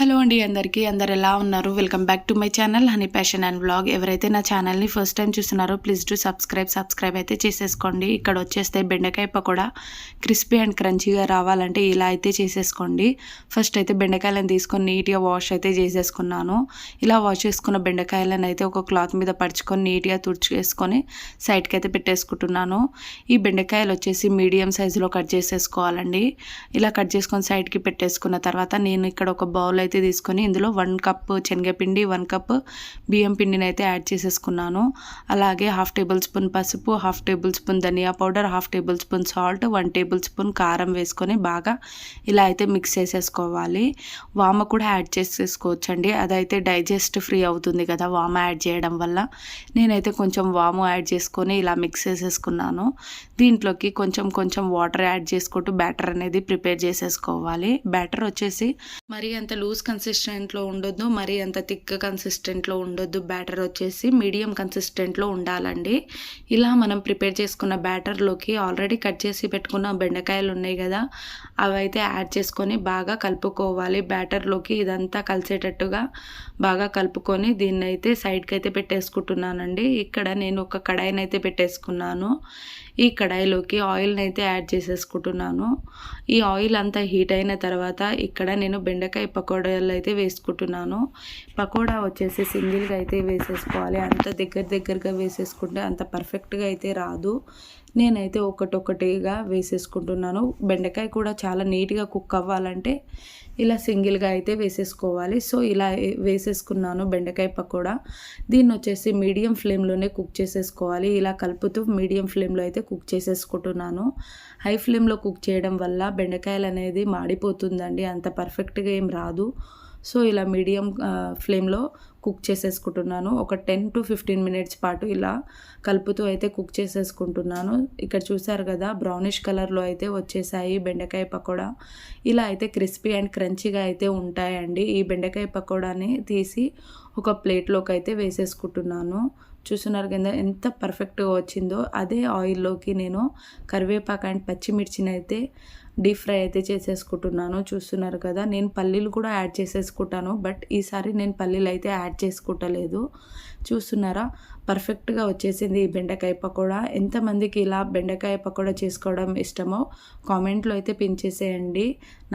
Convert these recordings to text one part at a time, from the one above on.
Hello అండి అందరికీ. అందరు ఎలా ఉన్నారు? Welcome back to my channel honey passion and blog ఎవరైతే నా ఛానల్ని ఫస్ట్ టైం చూస్తున్నారో ప్లీజ్ టు సబ్స్క్రైబ్ సబ్స్క్రైబ్ అయితే చేసేసుకోండి. ఇక్కడ వచ్చేస్తే బెండకాయ పకోడా క్రిస్పీ అండ్ క్రంచీగా రావాలంటే ఇలా అయితే చేసేసుకోండి. ఫస్ట్ అయితే బెండకాయలను తీసుకొని నీట్గా వాష్ అయితే చేసేసుకున్నాను. ఇలా వాష్ చేసుకున్న బెండకాయలను అయితే ఒక క్లాత్ మీద పరుచుకొని నీట్గా తుడిచేసుకొని సైడ్కి అయితే పెట్టేసుకుంటున్నాను. ఈ బెండకాయలు వచ్చేసి మీడియం సైజులో కట్ చేసేసుకోవాలండి. ఇలా కట్ చేసుకొని సైడ్కి పెట్టేసుకున్న తర్వాత నేను ఇక్కడ ఒక బౌల్ అయితే తీసుకొని ఇందులో వన్ కప్ శనగపిండి వన్ కప్ బియ్యం పిండిని అయితే యాడ్ చేసేసుకున్నాను. అలాగే హాఫ్ టేబుల్ స్పూన్ పసుపు హాఫ్ టేబుల్ స్పూన్ ధనియా powder half tablespoon salt one tablespoon కారం వేసుకొని బాగా ఇలా అయితే మిక్స్ చేసేసుకోవాలి. వామ కూడా యాడ్ చేసేసుకోవచ్చండి. అదైతే డైజెస్ట్ ఫ్రీ అవుతుంది కదా వామ యాడ్ చేయడం వల్ల. నేనైతే కొంచెం వాము యాడ్ చేసుకొని ఇలా మిక్స్ చేసేసుకున్నాను. దీంట్లోకి కొంచెం కొంచెం వాటర్ యాడ్ చేసుకుంటూ బ్యాటర్ అనేది ప్రిపేర్ చేసేసుకోవాలి. బ్యాటర్ వచ్చేసి మరి అంత లూజ్ కన్సిస్టెంట్లో ఉండొద్దు మరీ అంత థిక్ కన్సిస్టెంట్లో ఉండొద్దు. బ్యాటర్ వచ్చేసి మీడియం కన్సిస్టెంట్లో ఉండాలండి. ఇలా మనం ప్రిపేర్ చేసుకున్న బ్యాటర్లోకి ఆల్రెడీ కట్ చేసి పెట్టుకున్న బెండకాయలు ఉన్నాయి కదా అవైతే యాడ్ చేసుకొని బాగా కలుపుకోవాలి. బ్యాటర్లోకి ఇదంతా కలిసేటట్టుగా బాగా కలుపుకొని దీన్ని అయితే సైడ్కి అయితే పెట్టేసుకుంటున్నానండి. ఇక్కడ నేను ఒక కడాయిని అయితే పెట్టేసుకున్నాను. ఈ కడాయిలోకి ఆయిల్ని అయితే యాడ్ చేసేసుకుంటున్నాను. ఈ ఆయిల్ అంతా హీట్ అయిన తర్వాత ఇక్కడ నేను బెండకాయ పకోడాలు అయితే వేసుకుంటున్నాను. పకోడా వచ్చేసి సింగిల్గా అయితే వేసేసుకోవాలి. అంత దగ్గర దగ్గరగా వేసేసుకుంటే అంత పర్ఫెక్ట్గా అయితే రాదు. నేనైతే ఒకటొకటిగా వేసేసుకుంటున్నాను. బెండకాయ కూడా చాలా నీట్గా కుక్ అవ్వాలంటే ఇలా సింగిల్గా అయితే వేసేసుకోవాలి. సో ఇలా వేసేసుకున్నాను బెండకాయ పకోడా. దీన్ని వచ్చేసి మీడియం ఫ్లేమ్లోనే కుక్ చేసేసుకోవాలి. ఇలా కలుపుతూ మీడియం ఫ్లేమ్లో అయితే కుక్ చేసేసుకుంటున్నాను. హై ఫ్లేమ్లో కుక్ చేయడం వల్ల బెండకాయలు అనేది మాడిపోతుందండి. అంత పర్ఫెక్ట్గా ఏం రాదు. సో ఇలా మీడియం ఫ్లేమ్లో కుక్ చేసేసుకుంటున్నాను. ఒక టెన్ టు ఫిఫ్టీన్ మినిట్స్ పాటు ఇలా కలుపుతూ అయితే కుక్ చేసేసుకుంటున్నాను. ఇక్కడ చూసారు కదా బ్రౌనిష్ కలర్లో అయితే వచ్చేసాయి బెండకాయ పకోడా. ఇలా అయితే క్రిస్పీ అండ్ క్రంచీగా అయితే ఉంటాయండి. ఈ బెండకాయ పకోడాని తీసి ఒక ప్లేట్లోకి అయితే వేసేసుకుంటున్నాను. చూస్తున్నారు కింద ఎంత పర్ఫెక్ట్గా వచ్చిందో. అదే ఆయిల్లోకి నేను కరివేపాకు అండ్ పచ్చిమిర్చిని అయితే డీప్ ఫ్రై అయితే చేసేసుకుంటున్నాను. చూస్తున్నారు కదా నేను పల్లీలు కూడా యాడ్ చేసేసుకుంటాను. బట్ ఈసారి నేను పల్లీలు అయితే యాడ్ యాడ్ చేసుకుంటలేదు. చూస్తున్నారా? పర్ఫెక్ట్గా వచ్చేసింది ఈ బెండకాయ పకోడా. ఎంతమందికి ఇలా బెండకాయ పకోడా చేసుకోవడం ఇష్టమో కామెంట్లో అయితే పిన్ చేసేయండి.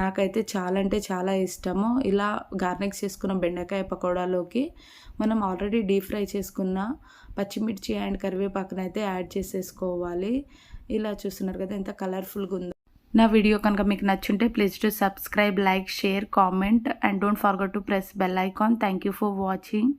నాకైతే చాలా అంటే చాలా ఇష్టము. ఇలా గార్నిక్స్ చేసుకున్న బెండకాయ పకోడాలోకి మనం ఆల్రెడీ డీప్ ఫ్రై చేసుకున్న పచ్చిమిర్చి అండ్ కరివేపాకునైతే యాడ్ చేసేసుకోవాలి. ఇలా చూస్తున్నారు కదా ఎంత కలర్ఫుల్గా ఉందో. నా వీడియో కనుక మీకు నచ్చుంటే please to subscribe like share comment and don't forget to press bell icon thank you for watching